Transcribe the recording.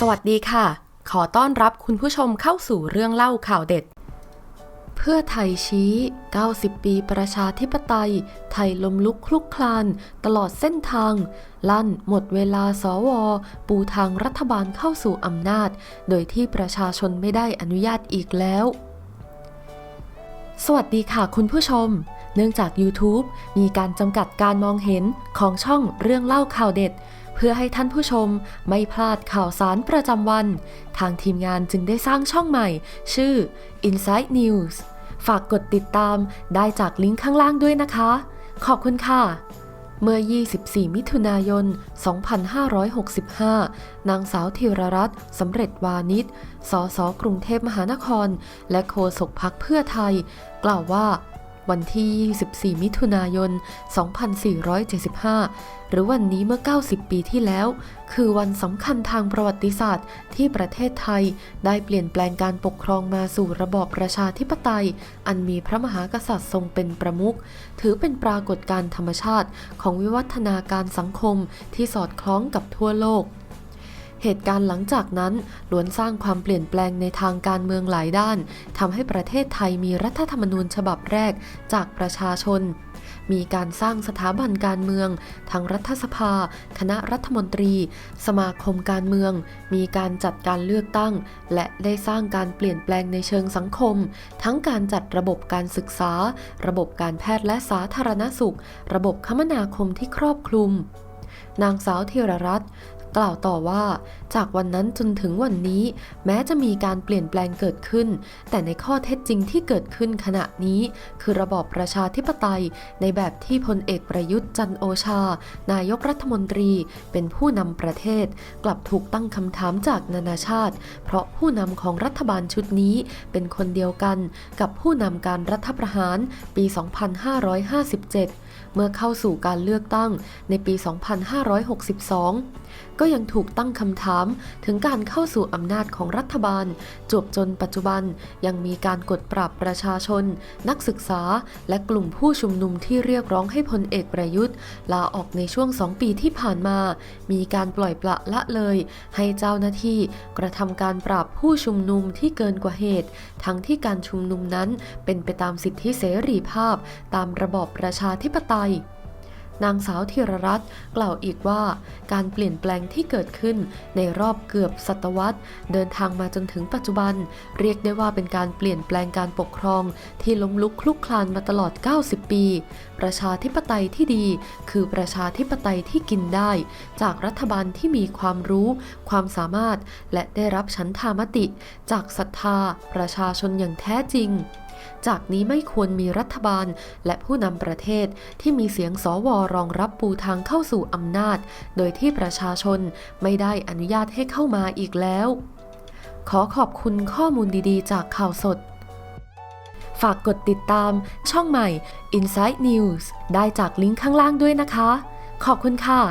สวัสดีค่ะ ขอต้อนรับคุณผู้ชมเข้าสู่เรื่องเล่าข่าวเด็ด เพื่อไทยชี้ 90 ปีประชาธิปไตย ไทยลมลุกคลุกคลาน ตลอดเส้นทาง ลั่นหมดเวลาสว ปูทางรัฐบาลเข้าสู่อำนาจ โดยที่ประชาชนไม่ได้อนุญาตอีกแล้ว สวัสดีค่ะคุณผู้ชม เนื่องจาก YouTube มีการจำกัดการมองเห็นของช่องเรื่องเล่าข่าวเด็ด เพื่อให้ท่านผู้ชมไม่พลาดข่าวสารประจำวัน ทางทีมงานจึงได้สร้างช่องใหม่ ชื่อ Inside News ฝากกดติดตามได้จากลิงก์ข้างล่างด้วยนะคะ ขอบคุณค่ะเมื่อ 24 มิถุนายน 2565 นางสาวธีรรัตน์สำเร็จวานิช สส กรุงเทพมหานคร และโฆษกพักเพื่อไทย กล่าวว่า วันที่ 24 มิถุนายน 2475 หรือวันนี้เมื่อ 90 ปีที่แล้ว คือวันสำคัญทางประวัติศาสตร์ ที่ประเทศไทยได้เปลี่ยนแปลงการปกครองมาสู่ระบอบประชาธิปไตย อันมีพระมหากษัตริย์ทรงเป็นประมุข ถือเป็นปรากฏการณ์ธรรมชาติของวิวัฒนาการสังคมที่สอดคล้องกับทั่วโลก เหตุการณ์หลังจากนั้นล้วนสร้างความเปลี่ยนแปลงในทางการเมืองหลายด้านทำให้ประเทศไทยมีรัฐธรรมนูญฉบับแรกจากประชาชน มีการสร้างสถาบันการเมือง ทั้งรัฐสภา คณะรัฐมนตรี สมาคมการเมือง มีการจัดการเลือกตั้ง และได้สร้างการเปลี่ยนแปลงในเชิงสังคม ทั้งการจัดระบบการศึกษา ระบบการแพทย์และสาธารณสุข ระบบคมนาคมที่ครอบคลุมนางสาวเทรรัตน์ กล่าวต่อว่า จากวันนั้นจนถึงวันนี้ แม้จะมีการเปลี่ยนแปลงเกิดขึ้น แต่ในข้อเท็จจริงที่เกิดขึ้นขณะนี้ คือระบอบประชาธิปไตย ในแบบที่พลเอกประยุทธ์จันโอชา นายกรัฐมนตรี เป็นผู้นำประเทศ กลับถูกตั้งคำถามจากนานาชาติ เพราะผู้นำของรัฐบาลชุดนี้เป็นคนเดียวกัน กับผู้นำการรัฐประหารปี 2557 เมื่อเข้าสู่การเลือกตั้งในปี 2562 ก็ยังถูกตั้งคำถามถึงการเข้าสู่อำนาจของรัฐบาล จวบจนปัจจุบันยังมีการกดปรับประชาชน นักศึกษา และกลุ่มผู้ชุมนุมที่เรียกร้องให้พลเอกประยุทธ์ ลาออกในช่วงสองปีที่ผ่านมา มีการปล่อยปละละเลย ให้เจ้าหน้าที่กระทำการปราบผู้ชุมนุมที่เกินกว่าเหตุ ทั้งที่การชุมนุมนั้นเป็นไปตามสิทธิเสรีภาพ ตามระบอบประชาธิปไตยนางสาวธีรรัตน์กล่าวอีกว่า การเปลี่ยนแปลงที่เกิดขึ้นในรอบเกือบศตวรรษ เดินทางมาจนถึงปัจจุบัน เรียกได้ว่าเป็นการเปลี่ยนแปลงการปกครอง ที่ล้มลุกคลุกคลานมาตลอด 90 ปี ประชาธิปไตยที่ดี คือประชาธิปไตยที่กินได้ จากรัฐบาลที่มีความรู้ ความสามารถ และได้รับฉันทามติ จากศรัทธา ประชาชนอย่างแท้จริง จากนี้ไม่ควรมีรัฐบาล และผู้นำประเทศที่มีเสียงสวรองรับปูทางเข้าสู่อำนาจ โดยที่ประชาชนไม่ได้อนุญาตให้เข้ามาอีกแล้ว ขอขอบคุณข้อมูลดีๆ จากข่าวสดฝากกดติดตามช่องใหม่ Inside News ได้จากลิงก์ข้างล่างด้วยนะคะ ขอบคุณค่ะ